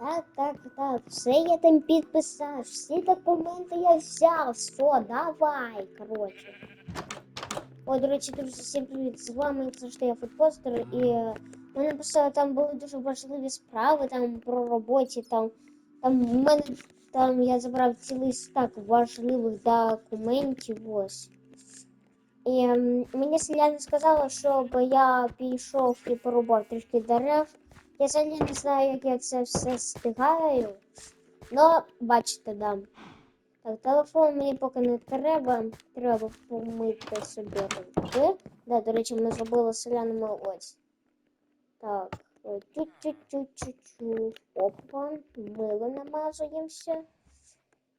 Так, так, так, все я там підписав, всі документи я взяв, все, давай, коротше. О, до речі, друзі, всім привіт, з вами завжди я футпостер, і е, мене там були дуже важливі справи там про роботі, там, там в мене там я забрав цілий стак важливих документів, ось. І мені селяни сказали, щоб я пішов і порубав трішки дерев. Я взагалі не знаю, як я це все встигаю. Ну, бачите, да. Так, телефон мені поки не треба. Треба помити собі руки. Да, до речі, ми зробили селянами ось. Так, чу-чу-чу-чу-чу. Опа, мило намазуємося.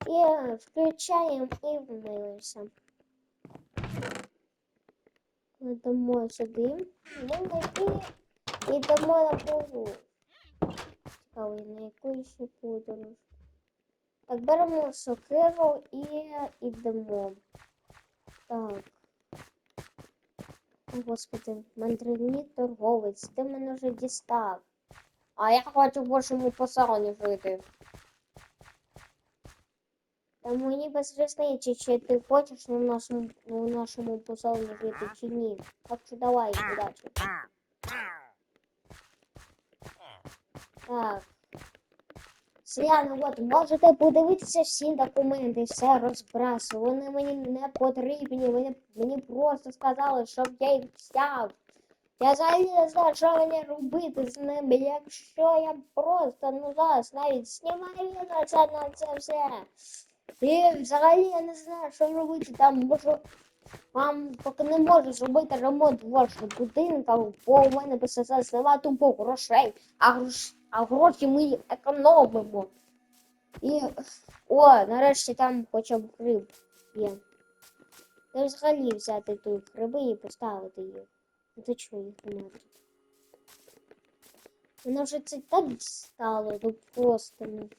І включаємо і вмилися. Кладемо сюди. Мило і йдемо на полу. Цікаво, на яку ще подорож. Так, беремо сокиру і йдемо. Так. О, Господи, мандрівний торговець, ти мене вже дістав. А я хочу в вашому посаді жити. Та мені без різниці, чи ти хочеш на нашому, на нашому посаді жити, чи ні. Так що давай, удачі. Так. Селяни, от можете подивитися всі документи, все розбрасу. Вони мені не потрібні. Вони мені просто сказали, щоб я їх взяв. Я взагалі не знаю, що мені робити з ними, якщо я просто ну зараз навіть знімаю відео це на це все. І взагалі я не знаю, що робити там, можу. Вам поки не можу зробити ремонт вашого будинку, бо у мене просто нема тупо грошей, а, грош... а гроші ми економимо. І о, нарешті там хоча б гриб є. Та взагалі взяти тут гриби і поставити їх. То чого їх немає тут? Мене вже це так стало, ну просто ну.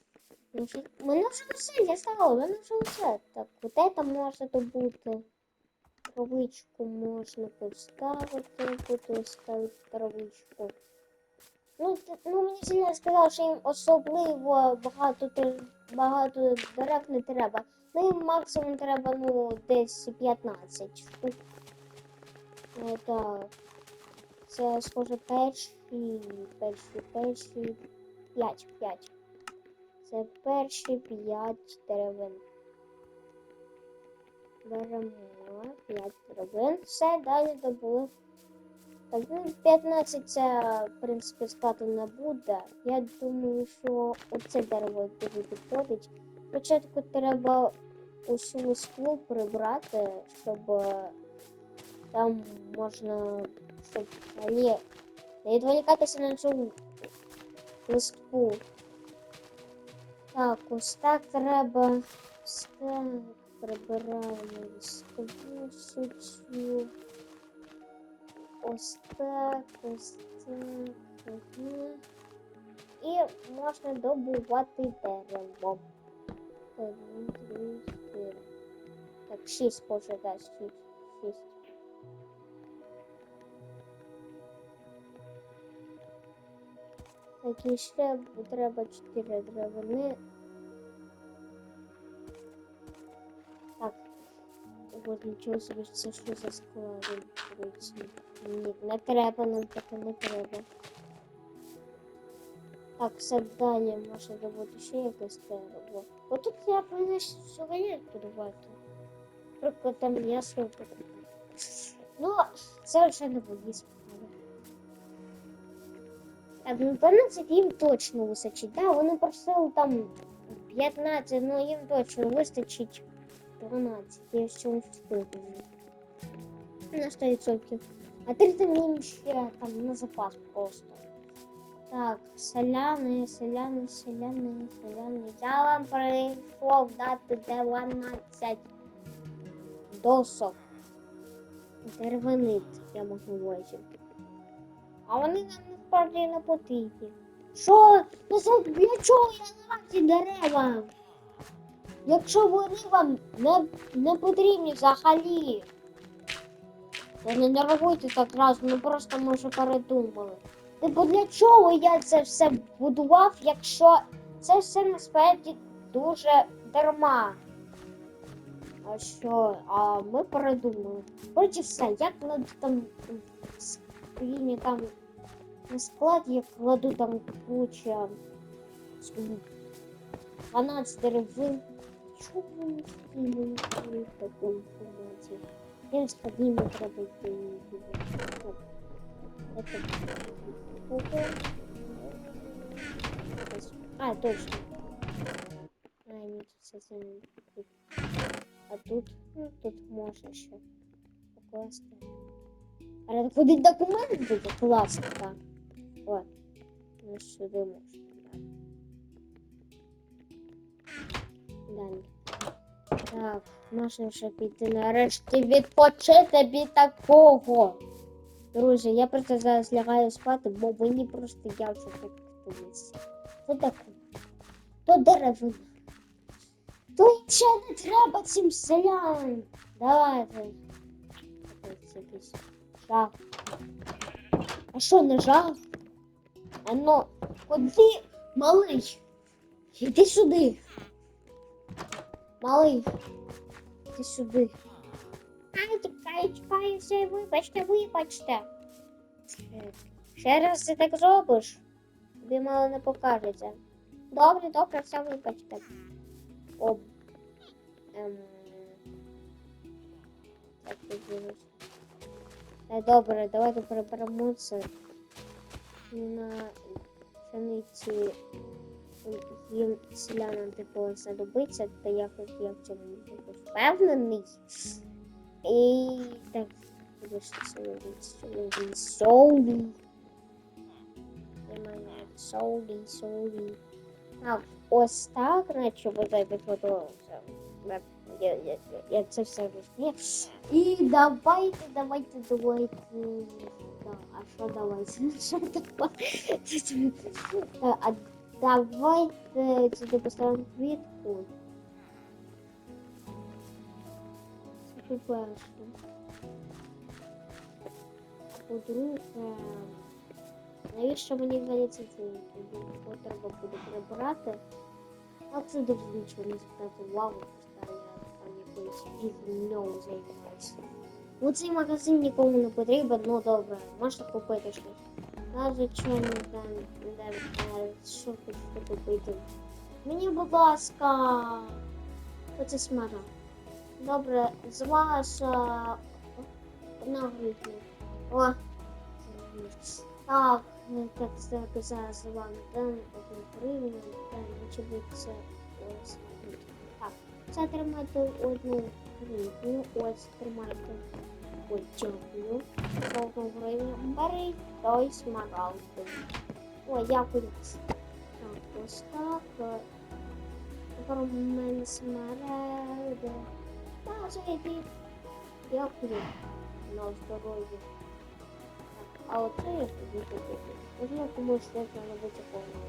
Мене вже все дістало, мене вже все. Так, от це може добути. Травичку можна поставити, буду ставити травичку. Ну, ну мені сильно сказав, що їм особливо багато, багато дерев не треба. Ну, їм максимум треба, ну, десь 15 штук. Е, так. Це, схоже, перші, перші, перші, 5, 5. Це перші 5 деревин. Беремо 5 деревин. Все, далі добули. Так, ну 15 це, в принципі, складу не буде. Я думаю, що оце дерево дуже підходить. Спочатку треба усю листву прибрати, щоб е, там можна, щоб не, відволікатися на цю листву. Так, ось так треба. Так прибираємо листву цю. Ось так, ось так. Ага. І можна добувати дерево. Так, шість дасть, шість. Шість. Так, і ще треба чотири деревини. От нічого собі, це що за склади. Ні, не треба, нам таке не треба. Так, все далі може добути ще якесь дерево. Отут я повинна сьогодні будувати. Наприклад, там м'ясо. Ну, це вже не мої справи. Так, ну 12 їм точно вистачить. Да, вони просили там 15, ну їм точно вистачить 12. Я в цьому впевнений. На 100%. А 30 їм ще там на запас просто. Так, селяни, селяни, селяни, селяни. Я вам прийшов дати 12 досок. Деревинит, я можу увазі. А вони нам насправді не потрібні. Що? Ну для чого я давав ці дерева? Якщо вони вам не, не потрібні взагалі. Та не нервуйте так раз, ну просто ми вже передумали. Типу, для чого я це все будував, якщо це все насправді дуже дарма. А що? А ми передумали. Коротше, все, я кладу там в скрині там на склад, я кладу там куча скажімо, 12 деревин. Чого вони скинули в такому форматі? Я з подніми треба йти. Так, это- Ого. А, точно. А, нет, тут це не тут. А тут, ну, тут можна ще покласти. Але куди документ буде класти, так. От. Ну, сюди можна. Так. Далі. Так, можна вже піти нарешті відпочити від такого. Друзі, я просто зараз лягаю спати, бо мені просто я вже тут дивлюся. То таке. То деревина. То ще не треба цим селянам. Давайте. Жах. А що не жах? А ну, куди? Малий. Іди сюди. Малий. Іди сюди. Ай, чекай, чекай, все, вибачте, вибачте. Ще раз ти так зробиш, тобі мало не покажеться. Добре, добре, все вибачте. Об. Ем... Так, подивимось. Е, добре, давайте переберемо це на пшениці їм селянам типу знадобиться, та я хоч я в цьому типу, впевнений. І так, будеш солові, солові, солі. Немає солі, солі. А, ось так, наче буде підготувалося. Я, я, я це все розумію. І давайте, давайте, давайте. Да, а що давайте? Що давайте? Е, А давайте сюди поставимо квітку. Це по-перше. По-друге, навіщо мені взагалі це цінки? Бо треба буде прибирати. А це дуже нічого не спитати увагу, просто я там якоюсь фігньою займаюся. Ну цей магазин нікому не потрібен, ну добре, можна купити щось. А звичайно, там, що купити. Мені, будь ласка, оце смара. Добре, з вас одна. О, так, ну, так, зараз вам дам одну гривню, так, очевидно, це. Так, це тримайте одну гривню, ось тримайте. Ой, дякую. Одну гривню. Бери той смарагд. Ой, дякую. Так, ось так. Тепер у мене смарагди. Так, вже йди. Дякую. На здоров'я. А оце я тобі купити. Можна комусь не робити повно.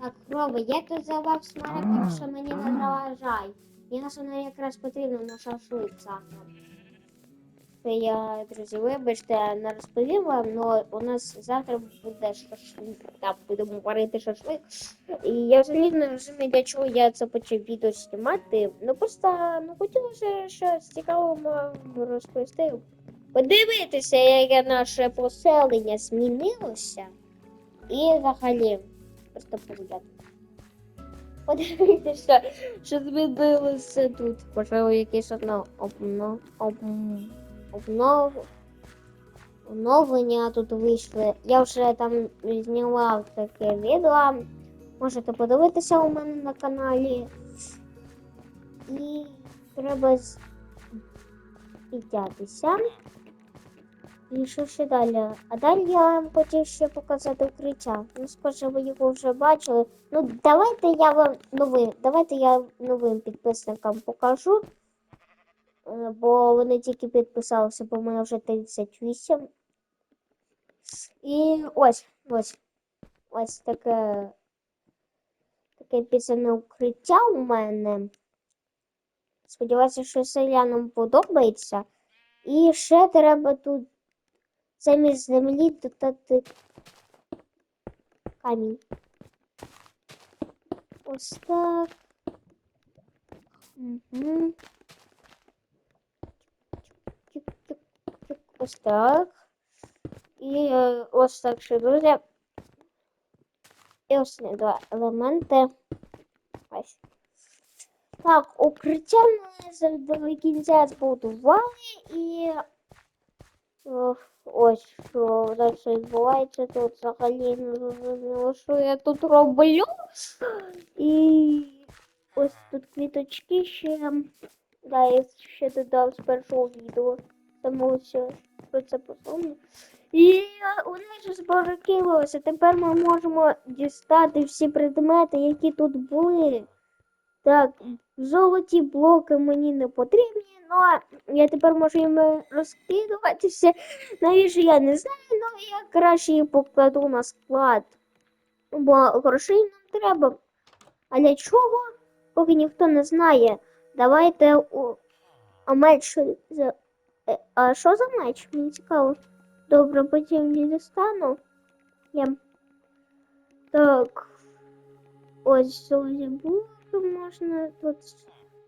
Так, Роби, я тут завав смарагд, так що мені не заважай. Мені на якраз потрібно на шашлик завтра. Я, друзі, вибачте, не розповім вам, але у нас завтра буде шашлик. Там будемо варити шашлик. І я взагалі не розумію, для чого я це почав відео знімати. Ну просто ну, хотілося щось цікавого розповісти. Подивитися, яке наше поселення змінилося. І взагалі, просто поглядати. Подивитися, що змінилося тут. Можливо, якесь одно обно, об, обнов, оновлення тут вийшли. Я вже там знімав таке відео. Можете подивитися у мене на каналі. І треба піднятися. І що ще далі? А далі я вам хотів ще показати укриття. Ну, схоже, ви його вже бачили. Ну, давайте я вам новим, давайте я новим підписникам покажу. Е, Бо вони тільки підписалися, бо в мене вже 38. І ось, ось. Ось таке. Таке підземне укриття у мене. Сподіваюся, що селянам подобається. І ще треба тут замість землі додати камінь. Ось так. Угу. Чик-чик-чик. Ось так. І е, ось так ще, друзі. І ось ці два елементи. Ось. Так, укриття ми до кінця збудували і е, Ось що далі відбувається тут взагалі не зрозуміло, що я тут роблю. І ось тут квіточки ще. Да, я ще додав з першого відео. Тому що про це посумно. І у нас же зборокилося. Тепер ми можемо дістати всі предмети, які тут були. Так, золоті блоки мені не потрібні, але я тепер можу їм розкидуватися. Навіщо я не знаю, але я краще їх покладу на склад. Бо грошей нам треба. А для чого? Поки ніхто не знає. Давайте у. А меч. за- Е, А що за меч? Мені цікаво. Добре, потім не достану. Я... Так. Ось золоті блоки можна. Тут,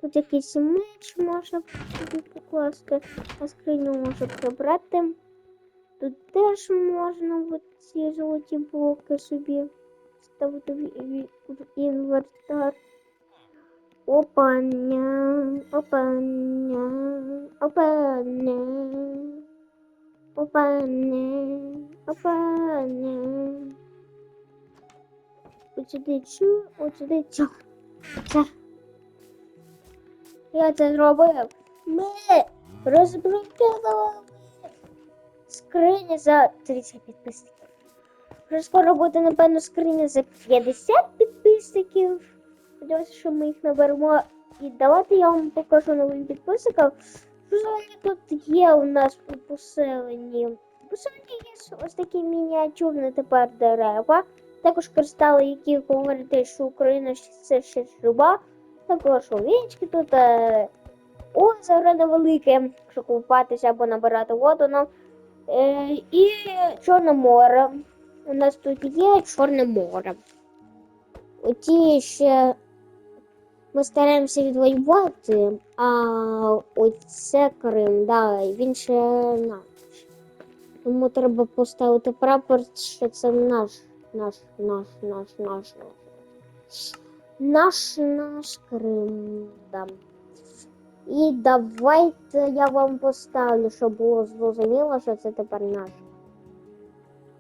тут якийсь меч можна покласти. А скриню можна прибрати. Тут теж можна от ці золоті блоки собі ставити в, інвентар. Опаня, опаня, опаня, опаня, опаня. От сюди чу, от чу. Це. Я це зробив. Ми розблокували скрині за 30 підписників. Вже скоро буде, напевно, скриня за 50 підписників. Сподіваюся, що ми їх наберемо. І давайте я вам покажу новим підписникам. Взагалі тут є у нас у поселенні? У поселенні є ось такі мініатюрні тепер дерева. Також кристали, які говорять, що Україна це ще люба. Також овечки тут е, озеро невелике, якщо купатися або набирати воду. Ну, е, і Чорне море. У нас тут є Чорне море. Оті ще ми стараємося відвоювати, а оце Крим, да, він ще наш. Тому треба поставити прапор, що це наш, наш, наш, наш, наш, наш. Наш Крим. Да. І давайте я вам поставлю, щоб було зрозуміло, що це тепер наш.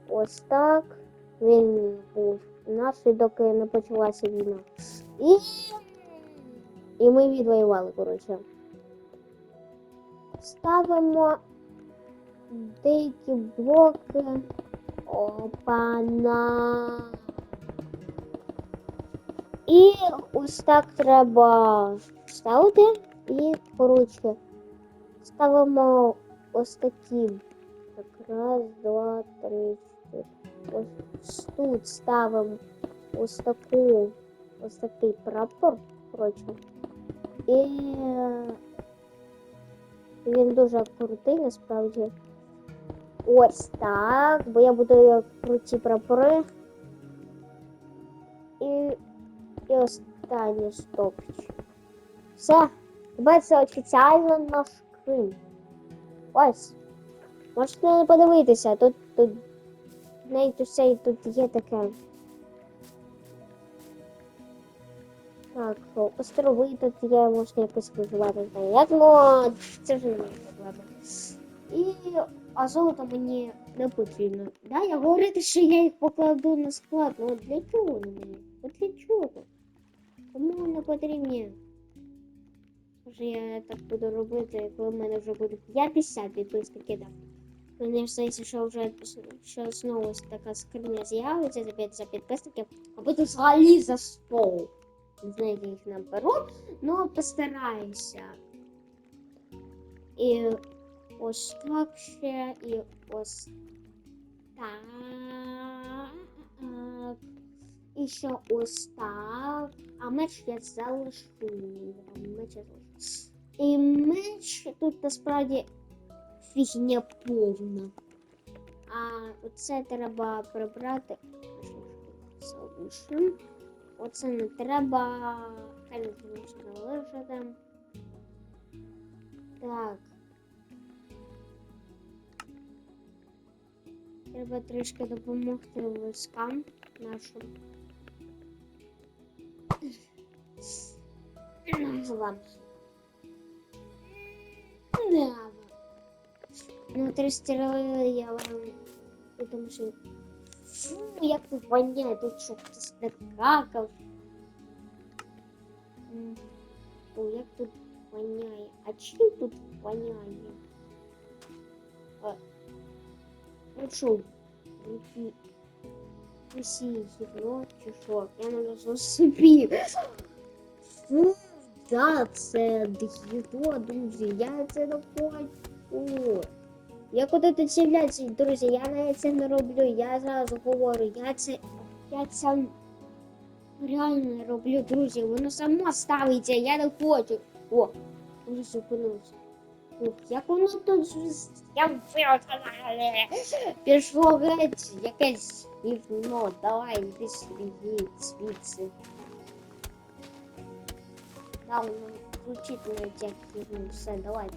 Ось так. Він був наш, і доки не почалася війна. І, і ми відвоювали, коротше. Ставимо деякі блоки. Опана. І ось так треба ставити. І, коротше, ставимо ось такі. Так, раз, два, три, чотири. Ось тут ставимо ось таку, ось такий прапор, коротше. І він дуже крутий, насправді. Ось так, бо я буду круті прапори. І, і останній стопчик. Все, тепер це офіціально наш Крим. Ось. Можете подивитися, тут, тут навіть усе тут є таке. Так, острови тут є, можна якось виживати. Я думаю, це вже не ладно. І а золото мені не потрібно. Да, я говорити, що я їх покладу на склад. Ну для чого вони мені? От для чого? Кому не потрібні? Може я так буду робити, коли в мене вже буде 50 підписників, да. Мені здається, що вже що знову така скриня з'явиться за 50 підписників, а буде взагалі за 100. Не знаю, я їх наберу, але постараюся. І ось так ще, і ось. А меч я залишу. Меч я залишу. І меч тут насправді фігня повна. А оце треба прибрати. Залишимо. Оце не треба. Хай не звісно. Так. Треба трішки допомогти військам нашим. Ладно. Да. Ну, три стріли я вам тому що фу, як тут воняє, тут що хтось накакав. М, Фу, як тут воняє. А чим тут воняє? Які усі гівно чи? Я не можу. Фу, да, це гівно, друзі, я це не хочу. Я куди тут з'являюся, друзі, я навіть це не роблю, я зразу говорю, я це, я це реально роблю, друзі, воно само ставиться, я не хочу. О, вже зупинився. Як воно тут з- я виоконали. Пішло геть, якесь гівно, давай, йди сюди, звідси. Да, воно звучить навіть як гівно, все, давайте.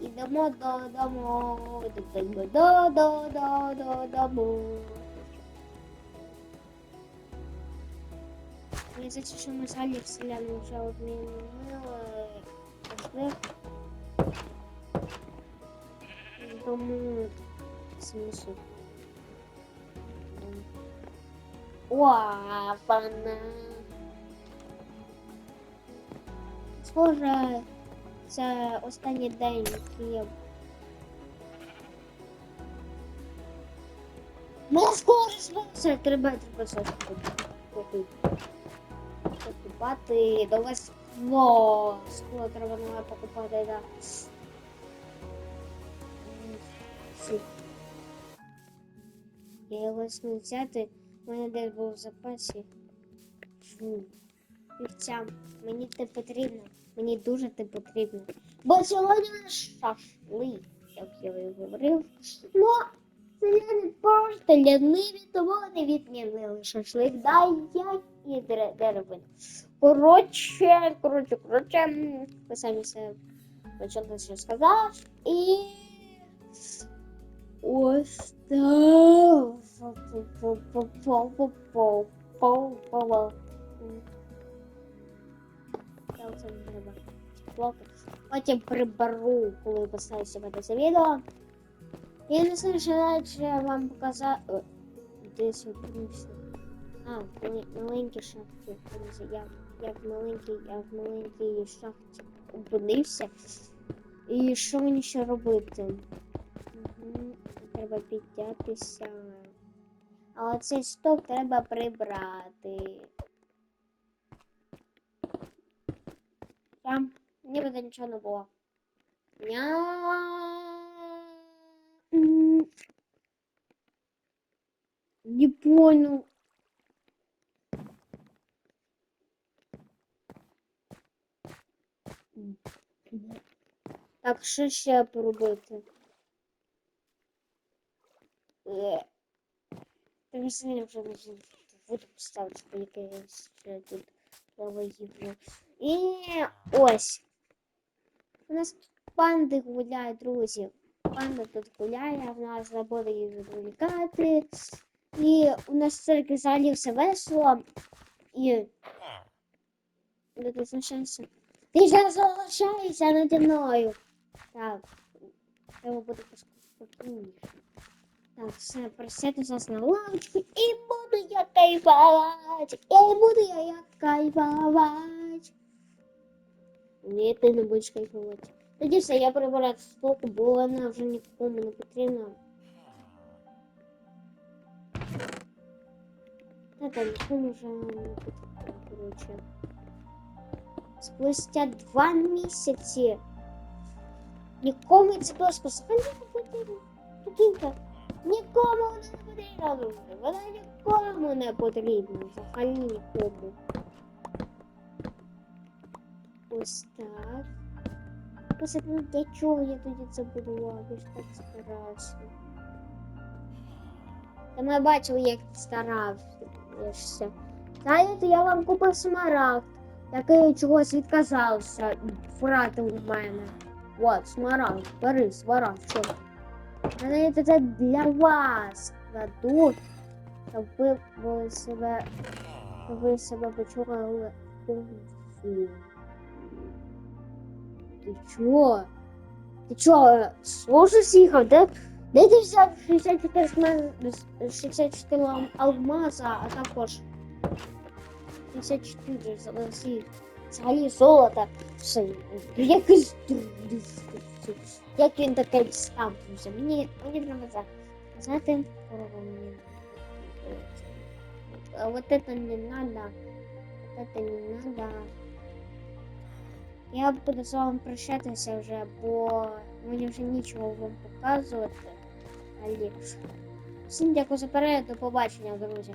Ідемо додому, додому, додому, додому. Я зачем, що ми з Алі вселяємо вже обмінили пошли. Тому смысл. О, пана. Схоже, це останній день, я. Ну, скоро все, треба, треба. Покупати, до вас скло. Скло треба нове покупати, да. Фу. Я його смів взяти, у мене десь був в запасі. Фу. Вівцям, мені те потрібно. Мені дуже те потрібно. Бо сьогодні у нас як я і говорив. Ну, селяни просто ляниві, тому вони відмінили шашлик. Дай я і дере- деревину. Коротше, коротше, коротше, ви самі все почали, що сказав. І Остав. Я оце Потім приберу, коли поставлю себе до це відео. І залишаючи вам показати... Десь відкрився. А, маленькі шахти. Я, я в маленькій, я в маленькій шахті опинився. І що мені ще робити? Треба піднятися. А оцей стовп треба прибрати. Там ніби нічого не було. Не понял. Так, що ще поробити? Не сильно вже знаю, буду поставити, бо якесь тут нове гівно. І ось. У нас тут панди гуляють, друзі. Панда тут гуляє, в нас забуде її відволікати. І у нас в церкві взагалі все весело. І. Де ти залишаєшся? Ти ж залишаєшся наді мною. Так. Треба буде поспокійніше. Так, все, присяду зараз на лавочку і буду я кайфувати. І буду я як кайфувати. Ні, ти не будеш кайфувати. Тоді все, я прибираю стоку, бо вона вже нікому не потрібна. Та там нікому вже не потрібно, коротше. Спустя два місяці. Нікому ця доска взагалі не потрібна. Прикиньте, Нікому вона не потрібна, друзі. Вона нікому не потрібна. Взагалі нікому. Ось так. Просто ну, для чого я тоді це будував? Я так старався. Та ми бачили, як ти старався. Знаєте, я вам купив смарагд, який чогось відказався, втратив у мене. От, смарагд, бери, смарагд, що? Знаєте, це для вас кладу, щоб ви були себе, щоб ви себе почували комфортно. Ти чо? Ти чо, служу їхав, де? Де ти взяв 64 64 алмаза, а також 54 золоті, взагалі золота. Все, якийсь дурний. Як він таке ставився? Мені, мені треба сказати, кого мені. Вот это не надо. Вот это не надо. Я буду з вами прощатися вже, бо мені вже нічого вам показувати. Всім дякую за перегляд, до побачення, друзі.